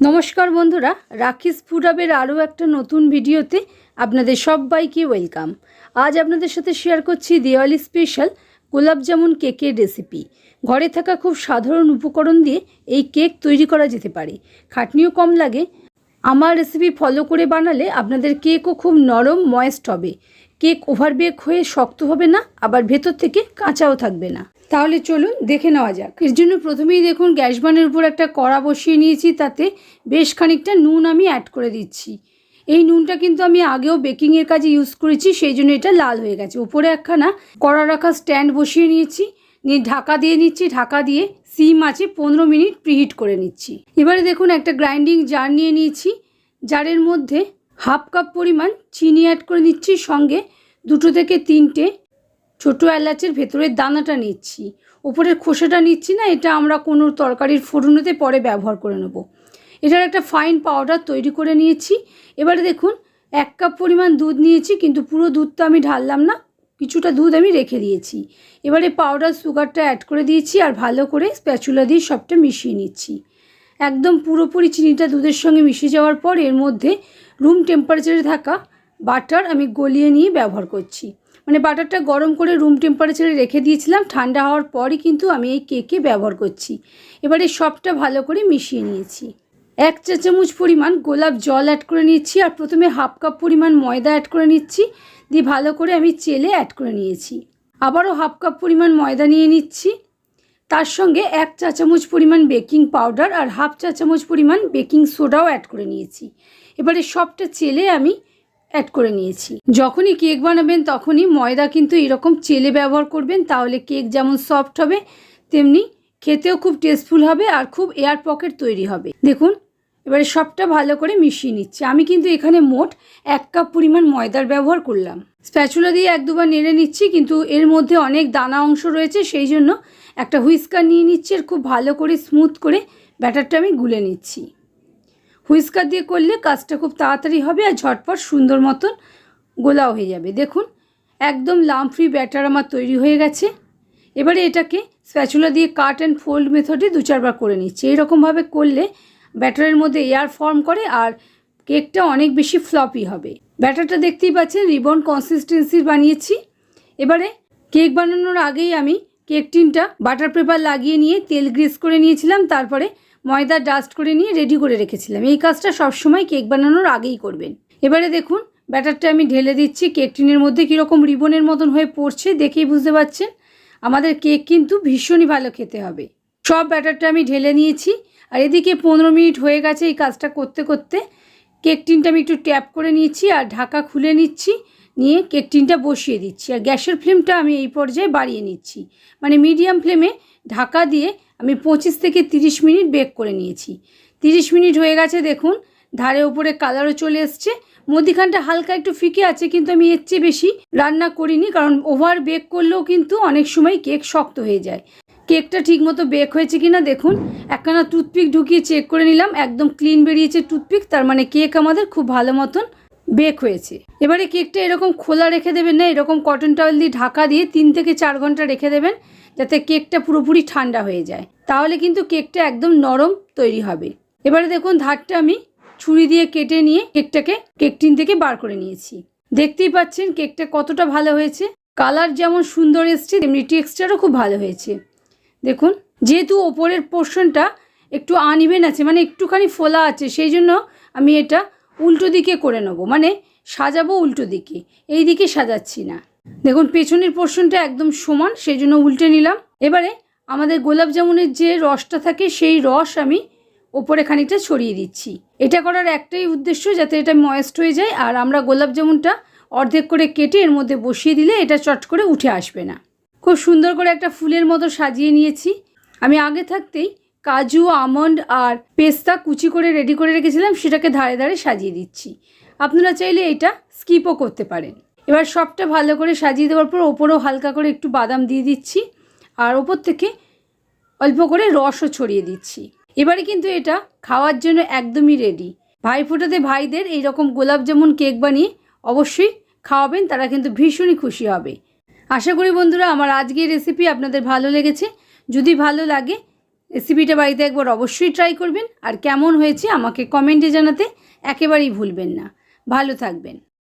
নমস্কার বন্ধুরা রাখিস ফুড আরও একটা নতুন ভিডিওতে আপনাদের সবাইকে ওয়েলকাম। আজ আপনাদের সাথে শেয়ার করছি দেওয়ালি স্পেশাল গোলাপ জামুন কেকের রেসিপি। ঘরে থাকা খুব সাধারণ উপকরণ দিয়ে এই কেক তৈরি করা যেতে পারে। খাটনিও কম লাগে। আমার রেসিপি ফলো করে বানালে আপনাদের কেকও খুব নরম, ময়েস্ট হবে। কেক ওভার বেক হয়ে শক্ত হবে না, আবার ভেতর থেকে কাঁচাও থাকবে না। তাহলে চলুন দেখে নেওয়া যাক। এর জন্য প্রথমেই দেখুন, গ্যাস বানের উপর একটা কড়া বসিয়ে নিয়েছি, তাতে বেশ খানিকটা নুন আমি অ্যাড করে দিচ্ছি। এই নুনটা কিন্তু আমি আগেও বেকিংয়ের কাজে ইউজ করেছি, সেই জন্য এটা লাল হয়ে গেছে। উপরে একখানা কড়া রাখা স্ট্যান্ড বসিয়ে নিয়েছি, নিয়ে ঢাকা দিয়ে নিচ্ছি, ঢাকা দিয়ে সিম আছে পনেরো মিনিট প্রিহিট করে নিচ্ছি। এবারে দেখুন, একটা গ্রাইন্ডিং জার নিয়ে নিয়েছি, জারের মধ্যে হাফ কাপ পরিমাণ চিনি অ্যাড করে নিচ্ছি, সঙ্গে দুটো থেকে তিনটে ছোটো এলাচের ভেতরের দানাটা নিচ্ছি। ওপরের খোসাটা নিচ্ছি না, এটা আমরা কোনো তরকারির ফোড়নোতে পরে ব্যবহার করে নেব। এটার একটা ফাইন পাউডার তৈরি করে নিয়েছি। এবারে দেখুন, এক কাপ পরিমাণ দুধ নিয়েছি, কিন্তু পুরো দুধটা আমি ঢাললাম না, কিছুটা দুধ আমি রেখে দিয়েছি। এবারে পাউডার সুগারটা অ্যাড করে দিয়েছি আর ভালো করে স্প্যাচুলা দিয়ে সবটা মিশিয়ে নিচ্ছি। একদম পুরোপুরি চিনিটা দুধের সঙ্গে মিশে যাওয়ার পর এর মধ্যে রুম টেম্পারেচারে থাকা বাটার আমি গলিয়ে নিয়ে ব্যবহার করছি। মানে বাটারটা গরম করে রুম টেম্পারেচারে রেখে দিয়েছিলাম। ঠান্ডা হওয়ার পরই কিন্তু আমি এই কেকে ব্যবহার করছি। এবারে সবটা ভালো করে মিশিয়ে নিয়েছি। এক চা চামচ পরিমাণ গোলাপ জল অ্যাড করে নিচ্ছি আর প্রথমে হাফ কাপ পরিমাণ ময়দা অ্যাড করে নিচ্ছি। দিয়ে ভালো করে আমি চেলে অ্যাড করে নিয়েছি। আবারও হাফ কাপ পরিমাণ ময়দা নিয়ে নিচ্ছি। তার সঙ্গে এক চা চামচ পরিমাণ বেকিং পাউডার আর হাফ চা চামচ পরিমাণ বেকিং সোডাও অ্যাড করে নিয়েছি। এবারে সবটা চেলে আমি অ্যাড করে নিয়েছি। যখনই কেক বানাবেন, তখনই ময়দা কিন্তু এরকম চেলে ব্যবহার করবেন, তাহলে কেক যেমন সফট হবে, তেমনি খেতেও খুব টেস্টফুল হবে আর খুব এয়ার পকেট তৈরি হবে। দেখুন, এবারে সবটা ভালো করে মিশিয়ে নিচ্ছি। আমি কিন্তু এখানে মোট এক কাপ পরিমাণ ময়দার ব্যবহার করলাম। স্প্যাচুলা দিয়ে এক দুবার নেড়ে নিচ্ছি, কিন্তু এর মধ্যে অনেক দানা অংশ রয়েছে, সেই জন্য একটা হুইস্কার নিয়ে নিচ্ছি আর খুব ভালো করে স্মুথ করে ব্যাটারটা আমি গুলে নিচ্ছি। হুইস্কার দিয়ে করলে কাজটা খুব তাড়াতাড়ি হবে আর ঝটপট সুন্দর মতন গোলাও হয়ে যাবে। দেখুন, একদম লাম ফ্রি ব্যাটার আমার তৈরি হয়ে গেছে। এবারে এটাকে স্প্যাচুলা দিয়ে কাট অ্যান্ড ফোল্ড মেথডে দু চারবার করে নিচ্ছি। এইরকমভাবে করলে ব্যাটারের মধ্যে এয়ার ফর্ম করে আর কেকটা অনেক বেশি ফ্লপি হবে। ব্যাটারটা দেখতেই পাচ্ছেন, রিবন কনসিস্টেন্সির বানিয়েছি। এবারে কেক বানানোর আগেই আমি কেক টিনটা বাটার পেপার লাগিয়ে নিয়ে তেল গ্রিস করে নিয়েছিলাম, তারপরে ময়দা ডাস্ট করে নিয়ে রেডি করে রেখেছিলাম। এই কাজটা সবসময় কেক বানানোর আগেই করবেন। এবারে দেখুন, ব্যাটারটা আমি ঢেলে দিচ্ছি। কেক টিনের মধ্যে কীরকম রিবনের মতন হয়ে পড়ছে দেখেই বুঝতে পারছেন আমাদের কেক কিন্তু ভীষণই ভালো খেতে হবে। সব ব্যাটারটা আমি ঢেলে নিয়েছি। আর এদিকে পনেরো মিনিট হয়ে গেছে এই কাজটা করতে করতে। কেক টিনটা আমি একটু ট্যাপ করে নিয়েছি আর ঢাকা খুলে নিচ্ছি। নিয়ে কেক টিনটা বসিয়ে দিচ্ছি। আর গ্যাসের ফ্লেমটা আমি এই পর্যায়ে বাড়িয়ে নিচ্ছি। মানে মিডিয়াম ফ্লেমে ঢাকা দিয়ে আমি পঁচিশ থেকে তিরিশ মিনিট বেক করে নিয়েছি। তিরিশ মিনিট হয়ে গেছে দেখুন, ধারে উপরে কালারও চলে এসছে। মধ্যিখানটা হালকা একটু ফিকে আছে, কিন্তু আমি এর চেয়ে বেশি রান্না করিনি, কারণ ওভার বেক করলেও কিন্তু অনেক সময় কেক শক্ত হয়ে যায়। কেকটা ঠিকমতো বেক হয়েছে কিনা দেখুন, একখানা টুথপিক ঢুকিয়ে চেক করে নিলাম। একদম ক্লিন বেরিয়েছে টুথপিক, তার মানে কেক আমাদের খুব ভালো মতন বেক হয়েছে। এবারে কেকটা এরকম খোলা রেখে দেবেন না, এরকম কটন টাওয়েল দিয়ে ঢাকা দিয়ে তিন থেকে চার ঘণ্টা রেখে দেবেন, যাতে কেকটা পুরোপুরি ঠান্ডা হয়ে যায়। তাহলে কিন্তু কেকটা একদম নরম তৈরি হবে। এবারে দেখুন ধারটা আমি ছুরি দিয়ে কেটে নিয়ে কেকটাকে, কেক টিন থেকে বার করে নিয়েছি। দেখতেই পাচ্ছেন কেকটা কতটা ভালো হয়েছে। কালার যেমন সুন্দর এসছে, তেমনি টেক্সচারও খুব ভালো হয়েছে। দেখুন, যেহেতু ওপরের পোর্শনটা একটু আনইভেন আছে মানে একটুখানি ফোলা আছে, সেই জন্য আমি এটা উল্টো দিকে করে নেব। মানে সাজাবো উল্টো দিকে, এই দিকে সাজাচ্ছি না। দেখুন, পেছনের পোর্শনটা একদম সমান সেই জন্য উল্টে নিলাম। এবারে আমাদের গোলাপ জামুনের যে রসটা থাকে, সেই রস আমি ওপরে খানিকটা ছড়িয়ে দিচ্ছি। এটা করার একটাই উদ্দেশ্য, যাতে এটা ময়েস্ট হয়ে যায়, আর আমরা গোলাপ জামুনটা অর্ধেক করে কেটে এর মধ্যে বসিয়ে দিলে এটা চট করে উঠে আসবে না। খুব সুন্দর করে একটা ফুলের মতো সাজিয়ে নিয়েছি। আমি আগে থাকতেই কাজু, আমন্ড আর পেস্তা কুচি করে রেডি করে রেখেছিলাম, সেটাকে ধারে ধারে সাজিয়ে দিচ্ছি। আপনারা চাইলে এটা স্কিপও করতে পারেন। এবার সবটা ভালো করে সাজিয়ে দেওয়ার পর ওপরেও হালকা করে একটু বাদাম দিয়ে দিচ্ছি, আর ওপর থেকে অল্প করে রসও ছড়িয়ে দিচ্ছি। এবারে কিন্তু এটা খাওয়ার জন্য একদমই রেডি ভাইফোঁটাতে ভাইদের এই রকম গোলাপ জামুন কেক বানিয়ে অবশ্যই খাওয়াবেন, তারা কিন্তু ভীষণই খুশি হবে। আশা করি বন্ধুরা, আমার আজকের রেসিপি আপনাদের ভালো লেগেছে। যদি ভালো লাগে রেসিপিটা বাড়িতে একবার অবশ্যই ট্রাই করবেন। আর কেমন হয়েছে আমাকে কমেন্টে জানাতে একেবারেই ভুলবেন না। ভালো থাকবেন।